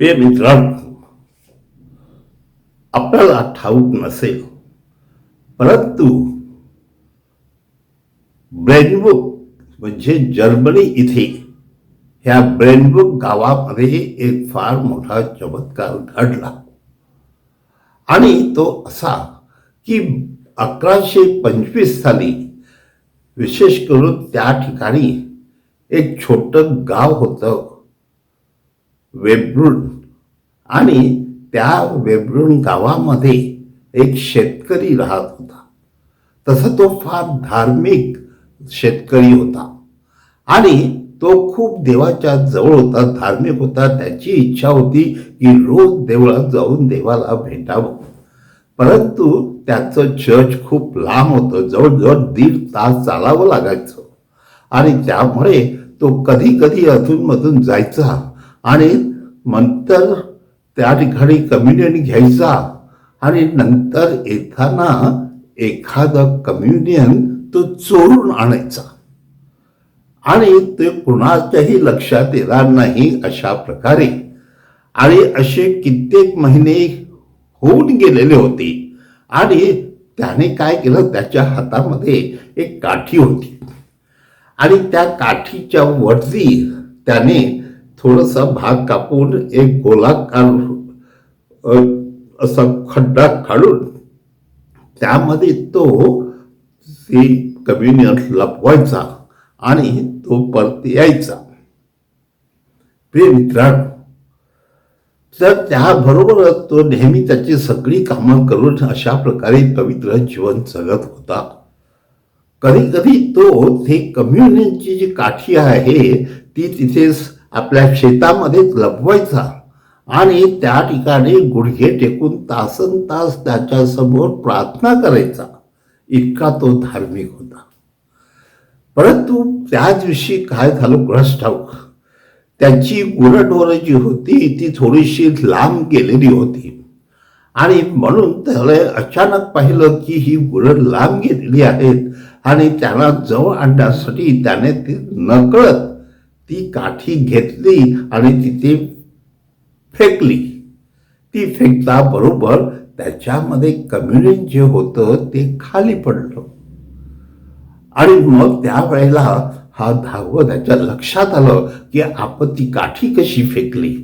प्रिय मित्रांनो आपल्याला ठाऊक नसेल परंतु ब्रेनबुक म्हणजे जर्मनी इथे ह्या ब्रेनबुक गावामध्ये एक फार मोठा चमत्कार घडला. आणि तो असा की अकराशे पंचवीस साली विशेष करून त्या ठिकाणी एक छोटं गाव होतं वेब्रुन आणि त्या वेब्रुन गावामध्ये एक शेतकरी राहत होता. तसं तो फार धार्मिक शेतकरी होता. आणि तो खूप देवाच्या जवळ होता धार्मिक होता. त्याची इच्छा होती की रोज देवळात जाऊन देवाला भेटावं. परंतु त्याचं चर्च खूप लांब होतं. जवळजवळ दीड तास चालावं लागायचं. आणि त्यामुळे तो कधी कधी अधूनमधून जायचा आणि नंतर त्या ठिकाणी कम्युनियन घ्यायचा. आणि नंतर येताना एखादा कम्युनियन तो चोरून आणायचा. आणि ते कुणाच्याही लक्षात येणार नाही अशा प्रकारे. आणि असे कित्येक महिने होऊन गेलेले होते. आणि त्याने काय केलं? त्याच्या हातामध्ये एक काठी होती. आणि त्या काठीच्या वरती त्याने थोडासा भाग कापून एक गोलाकार असा खड्डा काढून त्यामध्ये तो ती कम्युनियन लपवायचा आणि तो परत यायचा. प्रिय मित्रांनो तर त्याबरोबरच तो नेहमी त्याची सगळी कामं करून अशा प्रकारे पवित्र जीवन जगत होता. कधी कधी तो ते कम्युनियनची जी काठी आहे ती तिथेच आपल्या शेतामध्येच लपवायचा आणि त्या ठिकाणी गुडघे टेकून तासन तास त्याच्यासमोर प्रार्थना करायचा. इतका तो धार्मिक होता. परंतु त्या दिवशी काय झालं कुणास ठाऊक त्याची गुरंढोरं जी होती ती थोडीशी लांब गेलेली होती. आणि म्हणून त्याला अचानक पाहिलं की ही गुरं लांब गेलेली आहेत आणि त्यांना जवळ आणण्यासाठी त्याने ती नकळत ती काठी घेतली आणि तिथे फेकली. ती फेकता बरोबर त्याच्यामध्ये कम्युनियन जे होतं ते खाली पडलं. आणि मग त्यावेळेला हा धावत त्याच्या लक्षात आलं की आपण ती काठी कशी फेकली.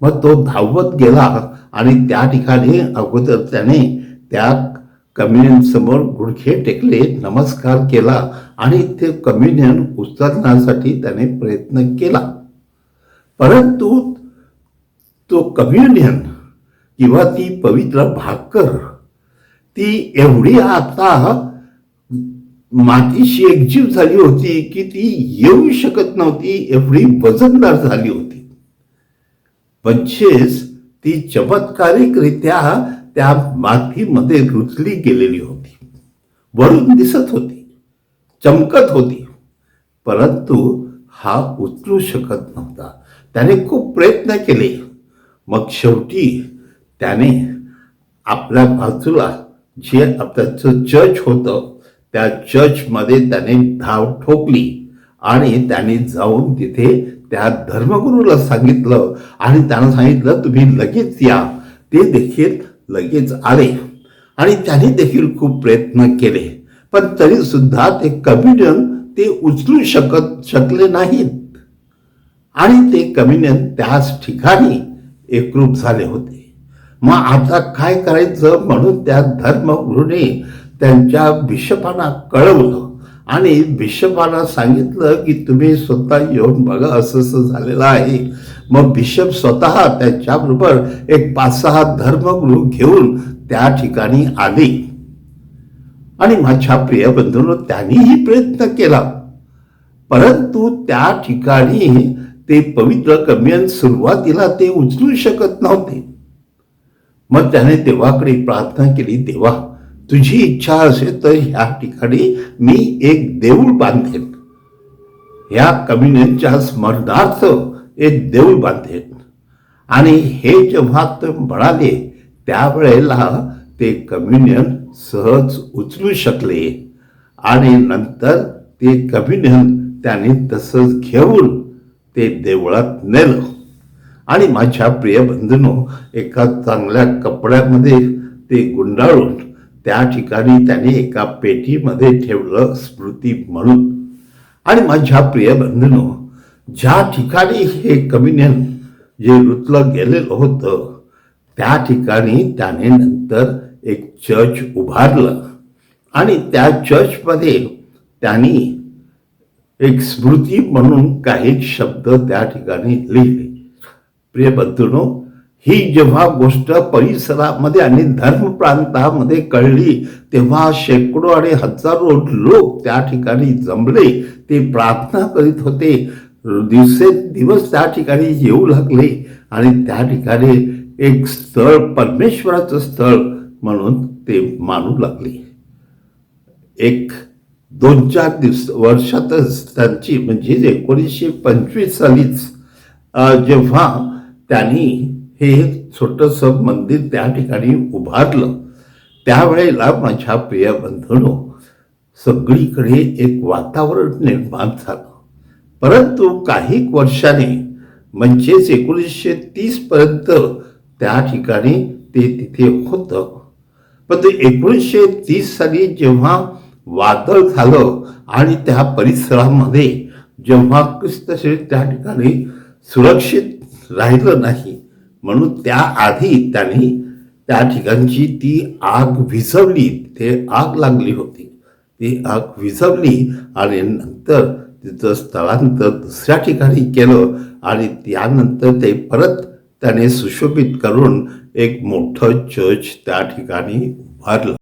मग तो धावत गेला आणि त्या ठिकाणी अगोदर त्याने त्या कम्युनियन समोर गुडघे टेकले नमस्कार केला आणि ते कम्युनियन उचलण्यासाठी त्याने प्रयत्न केला. परंतु तो कम्युनियन किंवा ती पवित्र भाकर ती एवढी आता मातीशी एकजीव झाली होती की ती येऊ शकत नव्हती एवढी वजनदार झाली होती. म्हणजेच ती चमत्कारिकरित्या त्या मातीमध्ये रुचली गेलेली होती. वरून दिसत होती. चमकत होती. परंतु हा उचलू शकत नव्हता. त्याने खूप प्रयत्न केले. मग शेवटी त्याने आपल्या बाजूला जे त्याचं चर्च होतं त्या चर्चमध्ये त्याने धाव ठोकली आणि त्याने जाऊन तिथे त्या धर्मगुरूला सांगितलं आणि त्यानं सांगितलं तुम्ही लगेच या. ते देखील लगेच आले. आणि त्याने देखील खूप प्रयत्न केले. पण तरी सुद्धा ते कम्युनियन ते उचलू शकत शकले नाहीत. आणि ते कम्युनियन त्याच ठिकाणी एकरूप झाले होते. मग आता काय करायचं म्हणून त्या धर्मगुरूने त्यांच्या बिशपांना कळवलं. आणि बिशपाला सांगितलं की तुम्ही स्वतः येऊन बघा असं असं झालेलं आहे. मग बिशप स्वतः त्याच्याबरोबर एक पाच सहा धर्मगुरू घेऊन त्या ठिकाणी आले. आणि माझ्या प्रिय बंधूंनो त्यांनीही प्रयत्न केला. परंतु त्या ठिकाणी ते पवित्र कम्यन सुरुवातीला ते उचलू शकत नव्हते. मग त्याने देवाकडे प्रार्थना केली देवा तुझी इच्छा असेल तर ह्या ठिकाणी मी एक देऊळ बांधेन. ह्या कम्युनियनच्या स्मरणार्थ एक देऊळ बांधेन. आणि हे जेव्हा ते म्हणाले त्यावेळेला ते कम्युनियन सहज उचलू शकले. आणि नंतर ते कम्युनियन त्याने तसंच घेऊन ते देवळात नेलं. आणि माझ्या प्रिय बंधूनो एका चांगल्या कपड्यामध्ये ते गुंडाळून त्या ठिकाणी त्याने एका पेटीमध्ये ठेवलं स्मृती म्हणून. आणि माझ्या प्रिय बंधूनो ज्या ठिकाणी हे कमिनियन जे रुतलं गेलेलं होतं त्या ठिकाणी त्याने नंतर एक चर्च उभारलं. आणि त्या चर्चमध्ये त्यांनी एक स्मृती म्हणून काही शब्द त्या ठिकाणी लिहिले. प्रिय बंधूनो ही जेव्हा गोष्ट परिसरामध्ये आणि धर्म प्रांतामध्ये कळली तेव्हा शेकडो आणि हजारो लोक त्या ठिकाणी जमले ते प्रार्थना करीत होते. दिवसे दिवस त्या ठिकाणी येऊ लागले आणि त्या ठिकाणी एक स्थळ परमेश्वराचं स्थळ म्हणून ते मानू लागले. एक दोन चार दिवस वर्षातच त्यांची म्हणजे एकोणीसशे पंचवीस सालीच जेव्हा त्यांनी हे एक छोटस मंदिर त्या ठिकाणी उभारलं. त्यावेळेला माझ्या प्रिय सगळीकडे एक वातावरण निर्माण झालं. परंतु काही वर्षाने म्हणजेच एकोणीसशे तीस पर्यंत त्या ठिकाणी ते तिथे होतं. पण ते एकोणीसशे तीस साली जेव्हा वादळ झालं आणि त्या परिसरामध्ये जेव्हा क्रिस्तशे त्या ठिकाणी सुरक्षित राहिलं नाही म्हणून त्याआधी त्यांनी त्या ठिकाणची ती आग विझवली. ते आग लागली होती. ती आग विझवली आणि नंतर तिचं स्थळांतर दुसऱ्या ठिकाणी केलं आणि त्यानंतर ते परत त्याने सुशोभित करून एक मोठं चर्च त्या ठिकाणी उभारलं.